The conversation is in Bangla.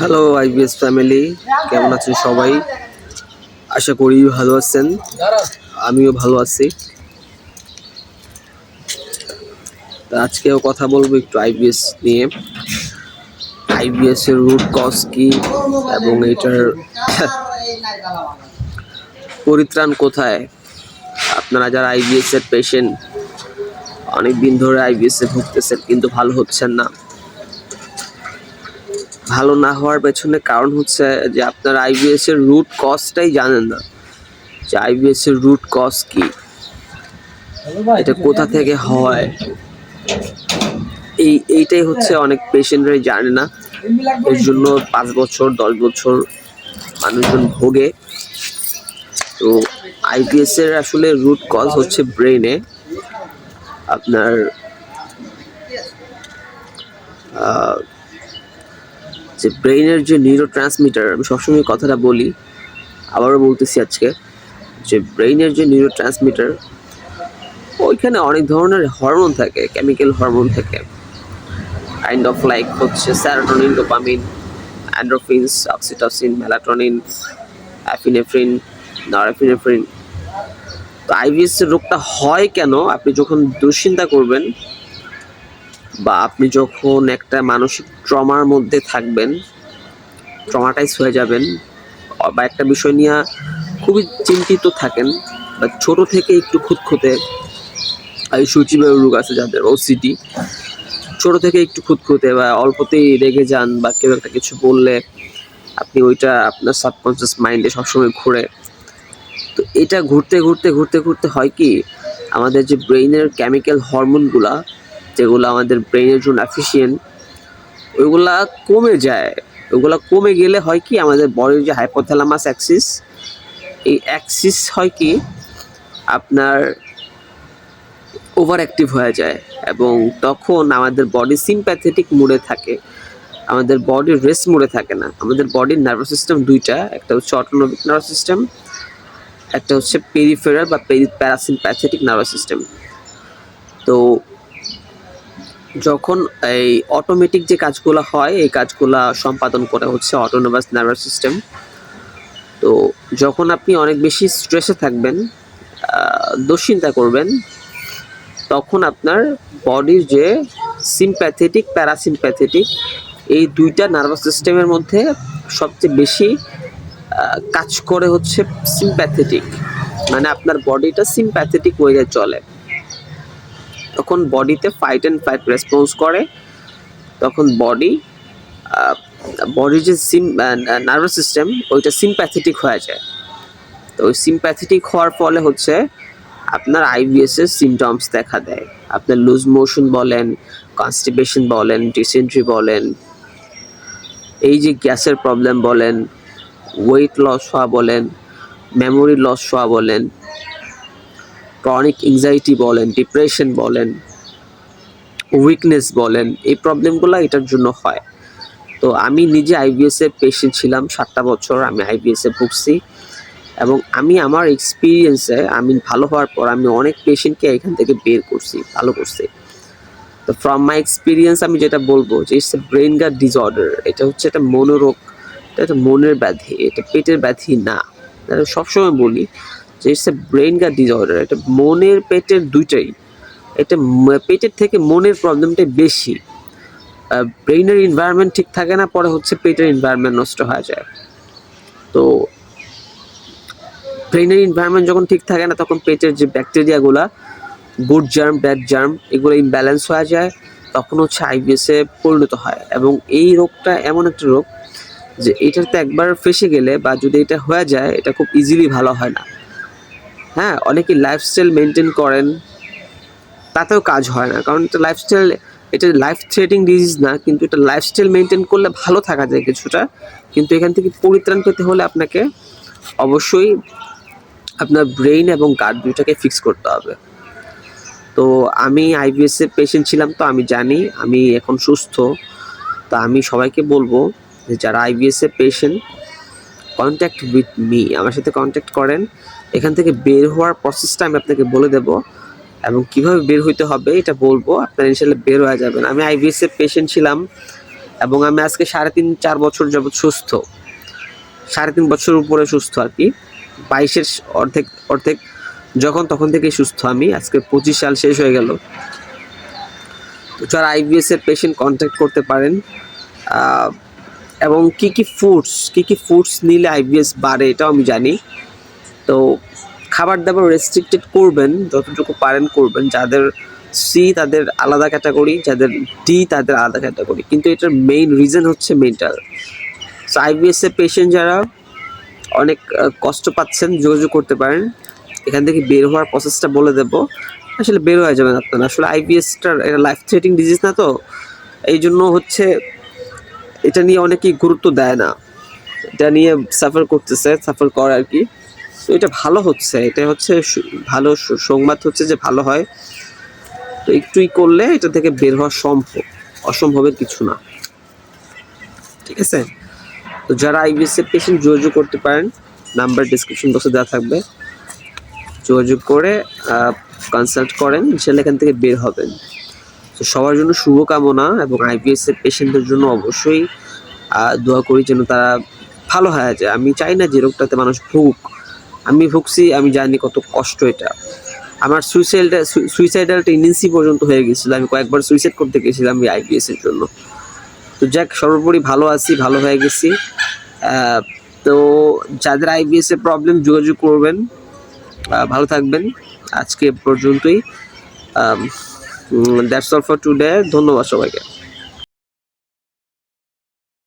হ্যালো আইবিএস ফ্যামিলি কেমন আছেন সবাই? আশা করি ভালো আছেন। আমিও ভালো আছি। তা আজকেও কথা বলব একটু আইবিএস নিয়ে। আইবিএস এর রুট কজ কি এবং এটার পরিত্রাণ কোথায়? আপনারা যারা আইবিএস এর পেশেন্ট অনেক দিন ধরে আইবিএস এ ভুগতেছেন, কিন্তু ভালো হচ্ছেন না। ভালো না হওয়ার পেছনে কারণ হচ্ছে যে আপনার আইবিএস এর রুট কজটাই জানেন না। যে আইবিএস এর রুট কজ কি? এটা কোথা থেকে হয়? এই এইটাই হচ্ছে অনেক পেশেন্টরাই জানে না। এর জন্য পাঁচ বছর দশ বছর মানুষজন ভোগে। তো আইবিএস এর আসলে রুট কজ হচ্ছে ব্রেনে আপনার যে ব্রেইনের যে নিউরো ট্রান্সমিটার আমি সবসময় কথাটা বলি, আবারও বলতেছি আজকে, যে ব্রেইনের যে নিউরো ট্রান্সমিটার ওইখানে অনেক ধরনের হরমোন থাকে কেমিক্যাল হরমোন থাকে। কাইন্ড অফ লাইক হচ্ছে serotonin dopamine endorphins oxytocin melatonin epinephrine norepinephrine তো আইভিএস রোগটা হয় কেন? আপনি যখন দুশ্চিন্তা করবেন বা আপনি যখন একটা মানসিক ট্রমার মধ্যে থাকবেন, ট্রমাটাইজ হয়ে যাবেন, বা একটা বিষয় নিয়ে খুবই চিন্তিত থাকেন, বা ছোট থেকে একটু খুঁতখুঁতে, এই সূচিবায়ু রোগ আছে যাদের ওসিটি ছোট থেকে একটু খুঁতখুঁতে বা অল্পতেই রেগে যান বা কেউ একটা কিছু বললে, আপনি ওইটা আপনার সাবকনসিয়াস মাইন্ডে সবসময় ঘুরে। তো এটা ঘুরতে ঘুরতে ঘুরতে ঘুরতে হয় কি, আমাদের যে ব্রেইনের কেমিক্যাল হরমোনগুলা যেগুলো আমাদের ব্রেনের জন্য অ্যাফিসিয়েন্ট ওইগুলা কমে যায়। ওগুলা কমে গেলে হয় কি, আমাদের বডির যে হাইপোথ্যালামাস অ্যাক্সিস এই অ্যাক্সিস হয় কি, আপনার ওভার অ্যাক্টিভ হয়ে যায় এবং তখন আমাদের বডি সিম্প্যাথেটিক মুডে থাকে। আমাদের বডি রেস্ট মুডে থাকে না। আমাদের বডির নার্ভাস সিস্টেম দুইটা, একটা হচ্ছে অটোনমিক নার্ভাস সিস্টেম একটা হচ্ছে পেরিফেরাল বা প্যারাসিম্প্যাথেটিক নার্ভাস সিস্টেম তো যখন এই অটোমেটিক যে কাজগুলো হয়, এই কাজগুলো সম্পাদন করে হচ্ছে অটোনোমাস নার্ভাস সিস্টেম তো যখন আপনি অনেক বেশি স্ট্রেসে থাকবেন দুশ্চিন্তা করবেন, তখন আপনার বডির যে সিম্প্যাথেটিক প্যারাসিম্প্যাথেটিক এই দুইটা নার্ভাস সিস্টেমের মধ্যে সবচেয়ে বেশি কাজ করে হচ্ছে সিম্প্যাথেটিক মানে আপনার বডিটা সিম্প্যাথেটিক ওয়ে চলে। তখন বডিতে ফাইট অ্যান্ড ফাইট রেসপন্স করে, তখন বডি বডির যে সিম নার্ভাস সিস্টেম ওইটা সিম্প্যাথেটিক হয়ে যায়। তো ওই সিম্প্যাথেটিক হওয়ার ফলে হচ্ছে আপনার আইবিএস এর সিমটমস দেখা দেয়। আপনার লুজ মোশন বলেন কনস্টিপেশন বলেন ডিসেন্ট্রি বলেন, এই যে গ্যাসের প্রবলেম বলেন ওয়েট লস হওয়া বলেন মেমোরি লস হওয়া বলেন ক্রনিক এংজাইটি বলেন ডিপ্রেশন বলেন উইকনেস বলেন, এই প্রবলেমগুলো এটার জন্য হয়। তো আমি নিজে আইবিএস পেশেন্ট ছিলাম সাতটা বছর, আমি আইবিএস এ ভুগছি এবং আমি আমার এক্সপিরিয়েন্সে আমি ভালো হওয়ার পর আমি অনেক পেশেন্টকে এখান থেকে বের করছি, ভালো করছি। তো ফ্রম মাই এক্সপিরিয়েন্স আমি যেটা বলব যে it's a brain gut disorder এটা হচ্ছে একটা মনোরোগ, এটা মনের ব্যাধি, এটা পেটের ব্যাধি না। সবসময় বলি যে it's a brain gut disorder এটা মনের পেটের দুইটাই। এটা পেটের থেকে মনের প্রবলেমটাই বেশি। ব্রেইনের এনভায়রনমেন্ট ঠিক থাকে না, পরে হচ্ছে পেটের এনভায়রনমেন্ট নষ্ট হয়ে যায়। তো ব্রেইনের এনভায়রনমেন্ট যখন ঠিক থাকে না, তখন পেটের যে ব্যাকটেরিয়াগুলো গুড জার্ম ব্যাড জার্ম এগুলো ইমব্যালেন্স হয়ে যায়, তখন হচ্ছে আইবিএসে পরিণত হয়। এবং এই রোগটা এমন একটা রোগ যে এটাতে একবার ফেসে গেলে বা যদি এটা হয়ে যায়, এটা খুব ইজিলি ভালো হয় না। হ্যাঁ অনেকে লাইফস্টাইল মেনটেন করেন, তাতেও কাজ হয় না। কারণ এটা লাইফস্টাইল এটা লাইফ থ্রেটিং ডিজিজ না, কিন্তু এটা লাইফস্টাইল মেনটেন করলে ভালো থাকা যায় কিছুটা। কিন্তু এখান থেকে পরিত্রাণ পেতে হলে আপনাকে অবশ্যই আপনার ব্রেইন এবং গার্ড দুইটাকে ফিক্স করতে হবে। তো আমি আইবিএস এর পেশেন্ট ছিলাম, তো আমি জানি, আমি এখন সুস্থ। তো আমি সবাইকে বলব যে যারা আইবিএস এর পেশেন্ট কন্ট্যাক্ট উইথ মি আমার সাথে কন্ট্যাক্ট করেন। এখান থেকে বের হওয়ার প্রসেসটা আমি আপনাকে বলে দেব। এবং কীভাবে বের হইতে হবে এটা বলব। আপনারা ইনশাল্লাহ বের হয়ে যাবেন। আমি আইবিএস এর পেশেন্ট ছিলাম এবং আমি আজকে সাড়ে তিন, চার বছর যাবৎ সুস্থ। সাড়ে তিন বছর উপরে সুস্থ আর কি। বাইশের অর্ধেক অর্ধেক যখন তখন থেকেই সুস্থ আমি। আজকে পঁচিশ সাল শেষ হয়ে গেল। তো যারা আইবিএস এর পেশেন্ট কন্ট্যাক্ট করতে পারেন এবং কি কি ফুডস কি কি ফুডস নিলে আইবিএস বাড়ে এটাও আমি জানি। তো খাবার দাবার রেস্ট্রিক্টেড করবেন, যতটুকু পারেন করবেন। যাদের সি তাদের আলাদা ক্যাটাগরি যাদের ডি তাদের আলাদা ক্যাটাগরি কিন্তু এটার মেইন রিজন হচ্ছে মেন্টাল সো আইবিএস এর পেশেন্ট যারা অনেক কষ্ট পাচ্ছেন, যোগাযোগ করতে পারেন, এখান থেকে বের হওয়ার প্রসেসটা বলে দেব। আসলে বের হয়ে যাবেন আপনারা। আসলে আইবিএসটার এটা লাইফ থ্রেটিং ডিজিজ না তো? এই জন্য হচ্ছে এটা নিয়ে অনেকেই গুরুত্ব দেয় না। এটা নিয়ে সাফার করতেছে সাফার করে আর কি? তো এটা ভালো হচ্ছে। এটা হচ্ছে ভালো সংবাদ হচ্ছে যে ভালো হয়। তো একটুই করলে এটা থেকে বের হওয়া সম্ভব, অসম্ভবের কিছু না। ঠিক আছে? তো যারা আইবিএস এর পেশেন্ট যোগাযোগ করতে পারেন নাম্বার ডিসক্রিপশন বক্সে দেওয়া থাকবে। যোগাযোগ করে কনসাল্ট করেন, ইনশাল্লাহ এখান থেকে বের হবেন। তো সবার জন্য শুভকামনা এবং আইবিএস এর পেশেন্টদের জন্য অবশ্যই দোয়া করি যেন তারা ভালো হয়ে। যায় আমি চাই না যে রোগটাতে মানুষ ভুগুক আমি ভুগছি, আমি জানি কত কষ্ট এটা। আমার সুইসাইডাল সুইসাইডাল টেন্ডেন্সি পর্যন্ত হয়ে গেছিল। আমি কয়েকবার সুইসাইড করতে গেছিলাম এই আইবিএস এর জন্য। তো যাক, সর্বোপরি ভালো আছি, ভালো হয়ে গেছি। তো যাদের আইবিএস এর প্রবলেম যোগাযোগ করবেন। ভালো থাকবেন। আজকে পর্যন্তই। দ্যাটস অল ফর টুডে ধন্যবাদ সবাইকে।